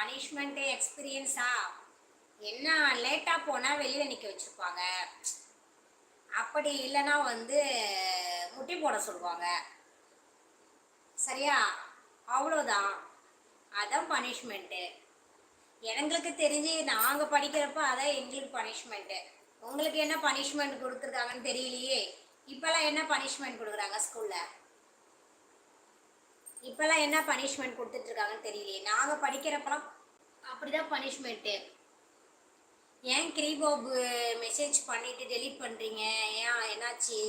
Punishment எக்ஸ்பீரியன்ஸா என்ன லேட்டாக போனால் வெளியில் நிற்க வச்சுருப்பாங்க? அப்படி இல்லைன்னா வந்து முட்டி போட சொல்லுவாங்க. சரியா? அவ்வளோதான் அதான் பனிஷ்மெண்ட்டு எங்களுக்கு தெரிஞ்சு நாங்கள் படிக்கிறப்ப அதான் எங்களுக்கு பனிஷ்மெண்ட்டு உங்களுக்கு என்ன பனிஷ்மெண்ட் கொடுத்துருக்காங்கன்னு தெரியலையே? இப்போல்லாம் என்ன பனிஷ்மெண்ட் கொடுக்குறாங்க ஸ்கூலில் இப்போல்லாம் என்ன பனிஷ்மெண்ட் கொடுத்துட்ருக்காங்கன்னு தெரியலையே. நாங்கள் படிக்கிறப்பலாம் அப்படிதான் பனிஷ்மெண்ட்டு ஏன் கிரீபாபு மெசேஜ் பண்ணிட்டு டெலீட் பண்ணுறீங்க ஏன் என்னாச்சு?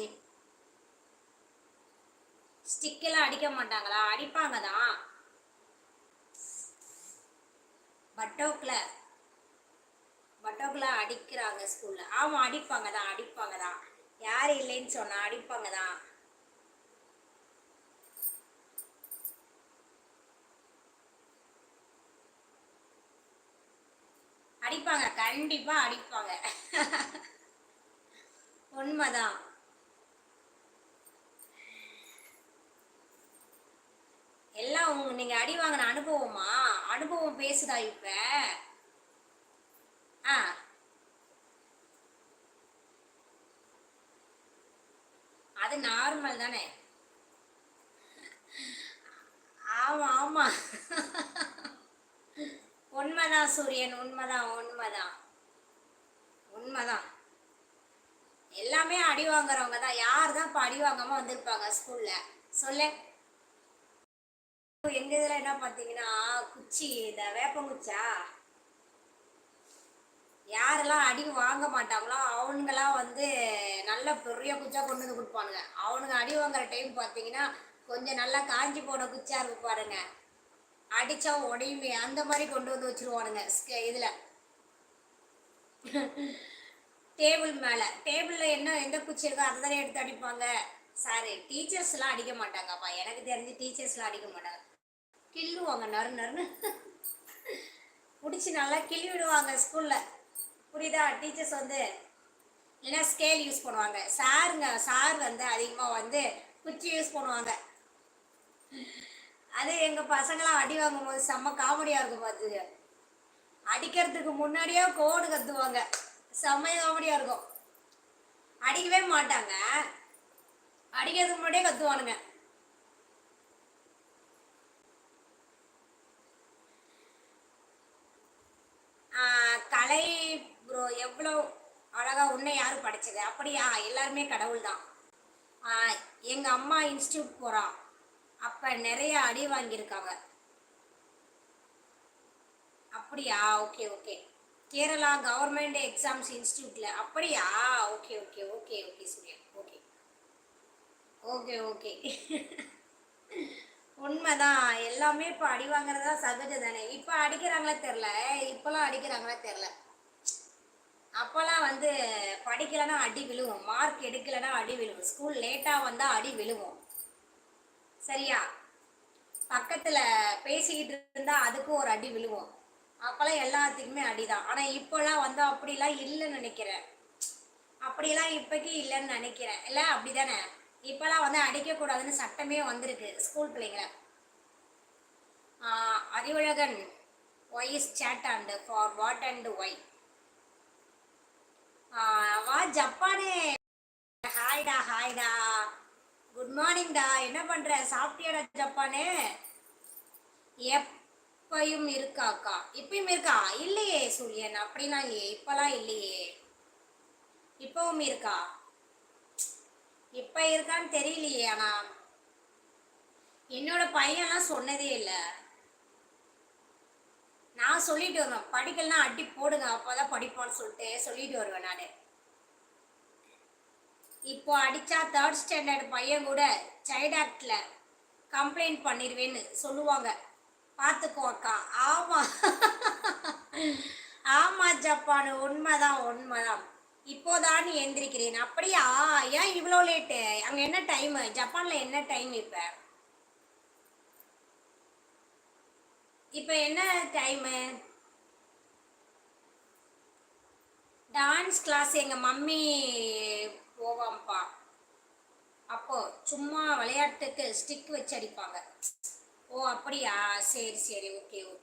ஸ்டிக்கெல்லாம் அடிக்க மாட்டாங்களா? அடிப்பாங்க தான். பட்டோக்கில் பட்டோக்கில் அடிக்கிறாங்க ஸ்கூலில் ஆமாம் அடிப்பாங்க தான் அடிப்பாங்க தான். யார் இல்லைன்னு சொன்னா அடிப்பாங்க தான். அடிப்பாங்க கண்டிப்பா அடிப்பாங்க. உண்மைதான். எல்லாம் உங்க நீங்க அடி வாங்கின அனுபவமா? அனுபவம் பேசுதா இப்ப? ஆ. அது நார்மல் தானே? ஆமா ஆமா. உண்மைதான் சூரியன் உண்மைதான் உண்மைதான் உண்மைதான் எல்லாமே அடி வாங்குறவங்க தான் யார் தான் இப்போ அடி வாங்காமல் வந்திருப்பாங்க ஸ்கூலில் சொல்லு. எங்க இதில் என்ன பார்த்தீங்கன்னா குச்சி இந்த வேப்பங்குச்சா யாரெல்லாம் அடி வாங்க மாட்டாங்களோ அவனுங்களாம் வந்து நல்ல பெரிய குச்சா கொண்டு வந்து கொடுப்பானுங்க. அவனுங்க அடி வாங்குற டைம் பார்த்தீங்கன்னா கொஞ்சம் நல்லா காஞ்சி போன குச்சா இருக்கு பாருங்கள் அடிச்சா உடையுமே அந்த மாதிரி கொண்டு வந்து வச்சிருவானுங்க. ஸ்க- இதுல. டேபிள் மேல. டேபிள்ல என்ன எந்த குச்சி இருக்கோ அதை தானே எடுத்து அடிப்பாங்க. சாரி டீச்சர்ஸ்லாம் அடிக்க மாட்டாங்கப்பா. எனக்கு தெரிஞ்சு டீச்சர்ஸ்லாம் அடிக்க மாட்டாங்க. கிள்ளுவாங்க நறு நறுன்னு. பிடிச்சி நல்லா கிள்ளி விடுவாங்க ஸ்கூல்ல புரியுதா? டீச்சர்ஸ் வந்து இல்லைன்னா ஸ்கேல் யூஸ் பண்ணுவாங்க. சாருங்க சார் வந்து அதிகமாக வந்து குச்சி யூஸ் பண்ணுவாங்க. அது எங்க பசங்களாம் அடி வாங்கும் போது செம்ம காமெடியா இருக்கும் பார்த்து அடிக்கிறதுக்கு முன்னாடியே கோடு கத்துவாங்க. செம்ம காமெடியா இருக்கும். அடிக்கவே மாட்டாங்க. அடிக்கிறதுக்கு முன்னாடியே கத்துவானுங்க. கலை ப்ரோ எவ்வளோ அழகா உன்னை யார் படிச்சது? அப்படியா? எல்லாருமே கடவுள் தான் எங்க அம்மா இன்ஸ்டியூட் போகிறான் அப்போ நிறைய அடி வாங்கியிருக்காங்க. அப்படியா? Okay okay. Kerala government exams இன்ஸ்டியூட்டில் அப்படியா? Okay okay okay okay Surya. Okay. Okay okay. உண்மைதான். எல்லாமே இப்போ அடி வாங்குறதா சகஜம் தானே. இப்போ அடிக்கிறாங்களே தெரில இப்போலாம் அடிக்கிறாங்களே தெரில அப்போல்லாம் வந்து படிக்கலைன்னா அடி விழுவும். மார்க் எடுக்கலைன்னா அடி விழுவும். ஸ்கூல் லேட்டாக வந்தால் அடி விழுவும். சரியா? பக்கத்துல பேசிக்கிட்டு இருந்தா அதுக்கும் ஒரு அடி விழுவோம். அப்பெல்லாம் எல்லாத்துக்குமே அடிதான். ஆனா இப்பெல்லாம் வந்து அப்படிலாம் இல்லைன்னு நினைக்கிறேன். அப்படிலாம் இப்போக்கி இல்லைன்னு நினைக்கிறேன். இல்லை அப்படிதானே? இப்பெல்லாம் வந்து அடிக்கக்கூடாதுன்னு சட்டமே வந்திருக்கு ஸ்கூல் பிள்ளைங்கள. ஆஹ் Arivazhagan why is sad and for what and why வா ஜப்பானே. ஹாய்டா ஹாய்டா. குட் மார்னிங்டா என்ன பண்ற? சாப்பிட்டியாடா ஜப்பானே? எப்பயும் இருக்காக்கா. இப்பயும் இருக்கா? இல்லையே சூரியன். அப்படிலாம் இல்லையே இப்பெல்லாம் இல்லையே. இப்பவும் இருக்கா? இப்ப இருக்கான்னு தெரியலையே ஆனா. என்னோட பையன்லாம் சொன்னதே இல்லை. நான் சொல்லிட்டு வருவேன். படிக்கலன்னா அடி போடுங்க அப்போதான் படிப்பான்னு சொல்லிட்டு சொல்லிட்டு வருவேன் நான். இப்போ அடிச்சா தேர்ட் ஸ்டாண்டர்ட் பையன் கூட சைல்ட் ஆக்டில் கம்ப்ளைண்ட் பண்ணிடுவேன்னு சொல்லுவாங்க. பார்த்துக்கோ அக்கா. ஆமாம் ஆமாம் ஜப்பான் உண்மைதான் உண்மைதான். இப்போதான் எந்திரிக்கிறேன். அப்படியா? ஏன் இவ்வளோ லேட்டு அங்கே என்ன டைமு ஜப்பானில் என்ன டைம் இப்போ? இப்போ என்ன டைமு டான்ஸ் கிளாஸ் எங்கள் மம்மி போவாம்ப்பா. அப்போ சும்மா விளையாட்டுக்கு ஸ்டிக் வச்சு அடிப்பாங்க. ஓ அப்படியா? சரி சரி. Okay okay.